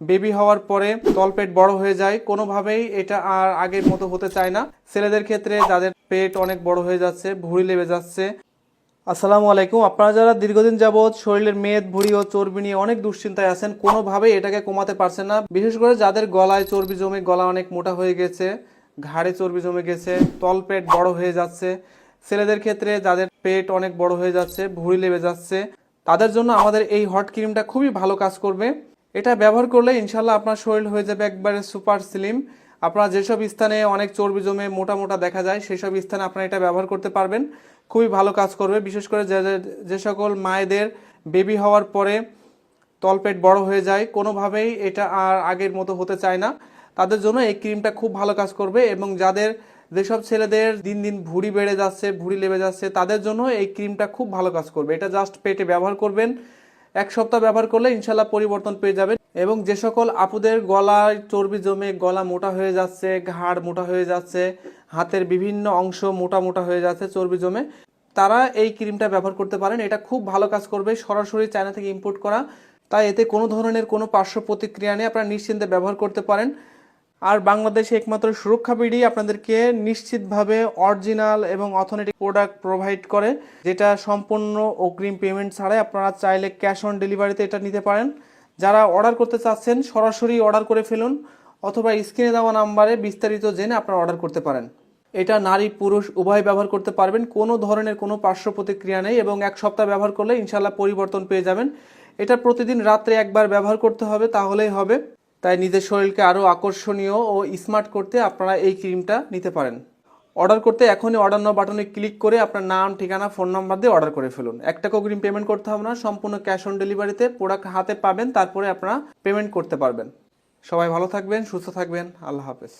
Baby হওয়ার পরে তলপেট বড় হয়ে যায়। কোনোভাবেই এটা আর আগের মতো হতে চায় না। ছেলেদের ক্ষেত্রে যাদের পেট অনেক বড় হয়ে যাচ্ছে, ভুঁড়ি লেবে যাচ্ছে। আসসালামু আলাইকুম। আপনারা যারা দীর্ঘদিন যাবৎ শরীরের মেদ, ভুঁড়ি ও চর্বি নিয়ে অনেক দুশ্চিন্তায় আছেন, কোনোভাবেই এটাকে কমাতে পারছেন না। বিশেষ করে যাদের গলায় চর্বি জমে গলা অনেক মোটা হয়ে গেছে, ঘাড়ে চর্বি জমে গেছে, তলপেট বড় হয়ে যাচ্ছে। ছেলেদের ক্ষেত্রে যাদের পেট অনেক বড় হয়ে যাচ্ছে, ভুঁড়ি লেবে যাচ্ছে, তাদের জন্য আমাদের এই হট ক্রিমটা খুবই ভালো কাজ করবে। এটা ব্যবহার করলে ইনশাল্লাহ আপনার শরীর হয়ে যাবে একবারে সুপার স্লিম। আপনার যেসব স্থানে অনেক চর্বি জমে মোটা মোটা দেখা যায় সেই সব স্থানে আপনারা এটা ব্যবহার করতে পারবেন। খুবই ভালো কাজ করবে, বিশেষ করে যে সকল মায়েদের বেবি হওয়ার পরে তলপেট বড় হয়ে যায়, কোনোভাবেই এটা আর আগের মতো হতে চায় না। তাদের জন্য এই ক্রিমটা খুব ভালো কাজ করবে এবং যাদের, যেসব ছেলেদের দিন দিন ভুঁড়ি বেড়ে যাচ্ছে, ভুঁড়ি লেবে যাচ্ছে, তাদের জন্য এই ক্রিমটা খুব ভালো কাজ করবে। এটা জাস্ট পেটে ব্যবহার করবেন। এক সপ্তাহ ব্যবহার করলে ইনশাল্লাহ পরিবর্তন পেয়ে যাবেন এবং যে সকল আপুদের গলায় চর্বি জমে গলা মোটা হয়ে যাচ্ছে, ঘাড় মোটা হয়ে যাচ্ছে, হাতের বিভিন্ন অংশ মোটা মোটা হয়ে যাচ্ছে, চর্বি জমে, তারা এই ক্রিমটা ব্যবহার করতে পারেন। এটা খুব ভালো কাজ করবে সরাসরি চায়না থেকে ইম্পোর্ট করা। তাই এতে কোনো ধরনের কোনো পার্শ্ব প্রতিক্রিয়া নেই। আপনারা নিশ্চিন্তে ব্যবহার করতে পারেন। আর বাংলাদেশে একমাত্র সুরক্ষা বিডি আপনাদেরকে নিশ্চিতভাবে অরিজিনাল এবং অথেন্টিক প্রোডাক্ট প্রোভাইড করে, যেটা সম্পূর্ণ অগ্রিম পেমেন্ট ছাড়াই আপনারা চাইলে ক্যাশ অন ডেলিভারিতে এটা নিতে পারেন। যারা অর্ডার করতে চাচ্ছেন, সরাসরি অর্ডার করে ফেলুন অথবা স্ক্রিনে দেওয়া নাম্বারে বিস্তারিত জেনে আপনারা অর্ডার করতে পারেন। এটা নারী, পুরুষ উভয় ব্যবহার করতে পারবেন, কোনো ধরনের কোনো পার্শ্ব প্রতিক্রিয়া নেই এবং এক সপ্তাহ ব্যবহার করলে ইনশাল্লাহ পরিবর্তন পেয়ে যাবেন। এটা প্রতিদিন রাত্রে একবার ব্যবহার করতে হবে, তাহলেই হবে। তাই নিজের শরীরকে আরও আকর্ষণীয় ও স্মার্ট করতে আপনারা এই ক্রিমটা নিতে পারেন। অর্ডার করতে এখনই অর্ডার নাও বাটনে ক্লিক করে আপনার নাম, ঠিকানা, ফোন নাম্বার দিয়ে অর্ডার করে ফেলুন। একটা টাকা ক্রিম পেমেন্ট করতে হবে না, সম্পূর্ণ ক্যাশ অন ডেলিভারিতে প্রোডাক্ট হাতে পাবেন, তারপরে আপনারা পেমেন্ট করতে পারবেন। সবাই ভালো থাকবেন, সুস্থ থাকবেন, আল্লাহ হাফেজ।